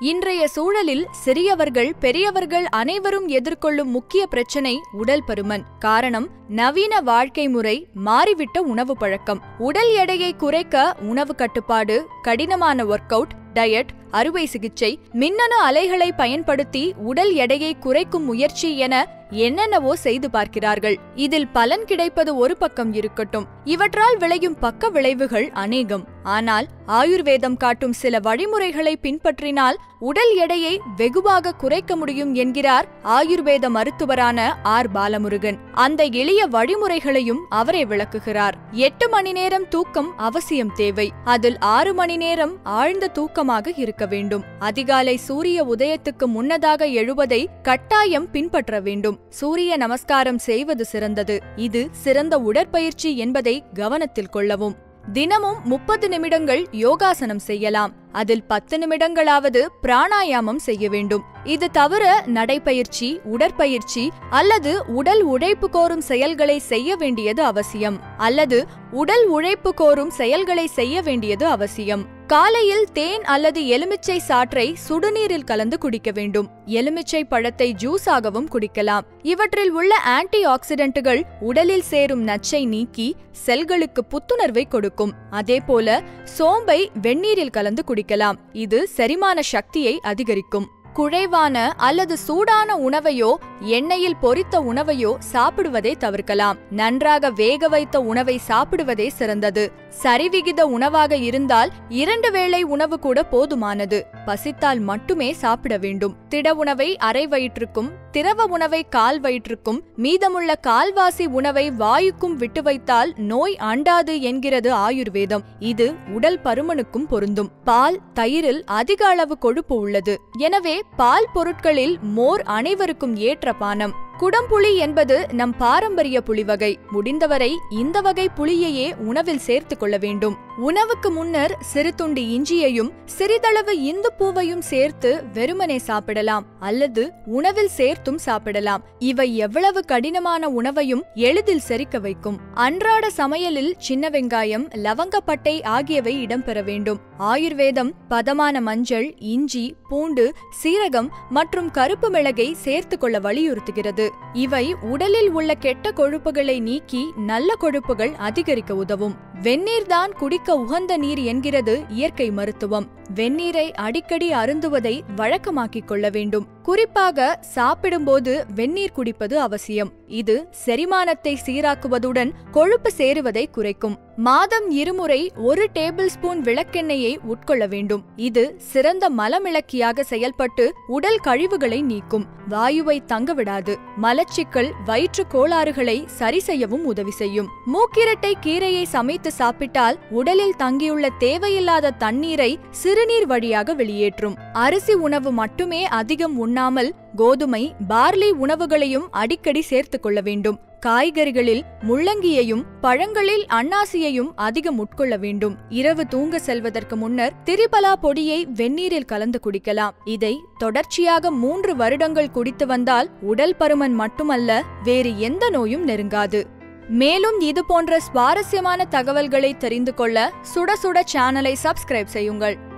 இன்றைய சூழலில் சிறியவர்கள் பெரியவர்கள் அனைவரும் எதிர்கொள்ளும் முக்கிய பிரச்சனை உடல் பருமன். காரணம் நவீன வாழ்க்கை முறை மாறிவிட்ட உணவு பழக்கம். உடல் எடையை குறைக்க உணவு கட்டுப்பாடு கடினமான ஒர்க் அவுட் டயட் அறுவை சிகிச்சை மின்னணு அலைகளை பயன்படுத்தி உடல் எடையை குறைக்கும் முயற்சி என என்னென்னவோ செய்து பார்க்கிறார்கள். இதில் பலன் கிடைப்பது ஒரு பக்கம் இருக்கட்டும். இவற்றால் விளையும் பக்க விளைவுகள் அநேகம். ஆனால் ஆயுர்வேதம் காட்டும் சில வழிமுறைகளை பின்பற்றினால் உடல் எடையை வெகுவாக குறைக்க முடியும் என்கிறார் ஆயுர்வேத மருத்துவரான ஆர். பாலமுருகன். அந்த எளிய வழிமுறைகளையும் அவரே விளக்குகிறார். எட்டு மணி நேரம் தூக்கம் அவசியம் தேவை. அதில் ஆறு மணி நேரம் ஆழ்ந்த தூக்கமாக இருக்க வேண்டும். அதிகாலை சூரிய உதயத்துக்கு முன்னதாக எழுவதை கட்டாயம் பின்பற்ற வேண்டும். சூரிய நமஸ்காரம் செய்வது சிறந்தது. இது சிறந்த உடற்பயிற்சி என்பதை கவனத்தில் கொள்ளவும். தினமும் முப்பது நிமிடங்கள் யோகாசனம் செய்யலாம். அதில் பத்து நிமிடங்களாவது பிராணாயாமம் செய்ய வேண்டும். இது தவிர நடைப்பயிற்சி உடற்பயிற்சி அல்லது உடல் உழைப்பு கோரும் செயல்களை செய்ய வேண்டியது அவசியம். அல்லது உடல் உழைப்பு கோரும் செயல்களை செய்ய வேண்டியது அவசியம். காலையில் தேன் அல்லது எலுமிச்சை சாற்றை சுடுநீரில் கலந்து குடிக்க வேண்டும். எலுமிச்சை பழத்தை ஜூஸாகவும் குடிக்கலாம். இவற்றில் உள்ள ஆன்டி ஆக்சிடென்ட்டுகள் உடலில் சேரும் நச்சை நீக்கி செல்களுக்கு புத்துணர்வை கொடுக்கும். அதேபோல சோம்பை வெந்நீரில் கலந்து குடிக்கலாம். இது செரிமான சக்தியை அதிகரிக்கும். குழைவான அல்லது சூடான உணவையோ எண்ணெயில் பொரித்த உணவையோ சாப்பிடுவதை தவிர்க்கலாம். நன்றாக வேக வைத்த உணவை சாப்பிடுவதே சிறந்தது. சரிவிகித உணவாக இருந்தால் இரண்டு வேளை உணவு கூட போதுமானது. பசித்தால் மட்டுமே சாப்பிட வேண்டும். திட உணவை அரை வயிற்றுக்கும் திரவ உணவை கால் வயிற்றுக்கும் மீதமுள்ள கால்வாசி உணவை வாயுக்கும் விட்டு வைத்தால் நோய் அண்டாது என்கிறது ஆயுர்வேதம். இது உடல் பருமனுக்கும் பொருந்தும். பால் தயிரில் அதிக அளவு கொழுப்பு உள்ளது. எனவே பால் பொருட்களில் மோர் அனைவருக்கும் ஏற்ற பானம். குடம்புளி என்பது நம் பாரம்பரிய புளிவகை. முடிந்தவரை இந்த வகை புளியையே உணவில் சேர்த்து கொள்ள வேண்டும். உணவுக்கு முன்னர் சிறு துண்டு இஞ்சியையும் சிறிதளவு இந்து பூவையும் சேர்த்து வெறுமனே சாப்பிடலாம் அல்லது உணவில் சேர்த்தும் சாப்பிடலாம். இவை எவ்வளவு கடினமான உணவையும் எளிதில் செரிக்க வைக்கும். அன்றாட சமையலில் சின்ன வெங்காயம் லவங்கப்பட்டை ஆகியவை இடம்பெற வேண்டும். ஆயுர்வேதம் பதமான மஞ்சள் இஞ்சி பூண்டு சீரகம் மற்றும் கருப்பு மிளகை சேர்த்து கொள்ள வலியுறுத்துகிறது. இவை உடலில் உள்ள கெட்ட கொழுப்புகளை நீக்கி நல்ல கொழுப்புகள் அதிகரிக்க உதவும். வெந்நீர்தான் குடிக்க உகந்த நீர் என்கிறது இயற்கை மருத்துவம். வெந்நீரை அடிக்கடி அருந்துவதை வழக்கமாக்கிக் கொள்ள வேண்டும். குறிப்பாக சாப்பிடும்போது வெந்நீர் குடிப்பது அவசியம். இது செரிமானத்தை சீராக்குவதுடன் கொழுப்பு சேருவதை குறைக்கும். மாதம் இருமுறை ஒரு டேபிள் ஸ்பூன் விளக்கெண்ணெயை உட்கொள்ள வேண்டும். இது சிறந்த மலமிளக்கியாக செயல்பட்டு உடல் கழிவுகளை நீக்கும். வாயுவை தங்கவிடாது. மலச்சிக்கல் வயிற்று கோளாறுகளை சரி செய்யவும் உதவி செய்யும். மூக்கிரட்டை கீரையை சமைத்து சாப்பிட்டால் உடலில் தங்கியுள்ள தேவையில்லாத தண்ணீரை சிறுநீர் வழியாக வெளியேற்றும். அரிசி உணவு மட்டுமே அதிகம் உண்ணாமல் கோதுமை பார்லி உணவுகளையும் அடிக்கடி சேர்த்துக் கொள்ள வேண்டும். காய்கறிகளில் முள்ளங்கியையும் பழங்களில் அன்னாசியையும் அதிகம் உட்கொள்ள வேண்டும். இரவு தூங்க செல்வதற்கு முன்னர் திரிபலா பொடியை வெந்நீரில் கலந்து குடிக்கலாம். இதை தொடர்ச்சியாக மூன்று வருடங்கள் குடித்து வந்தால் உடல் பருமன் மட்டுமல்ல வேறு எந்த நோயும் நெருங்காது. மேலும் இது போன்ற சுவாரஸ்யமான தகவல்களை தெரிந்து கொள்ள சுட சுட சேனலை சப்ஸ்கிரைப் செய்யுங்கள்.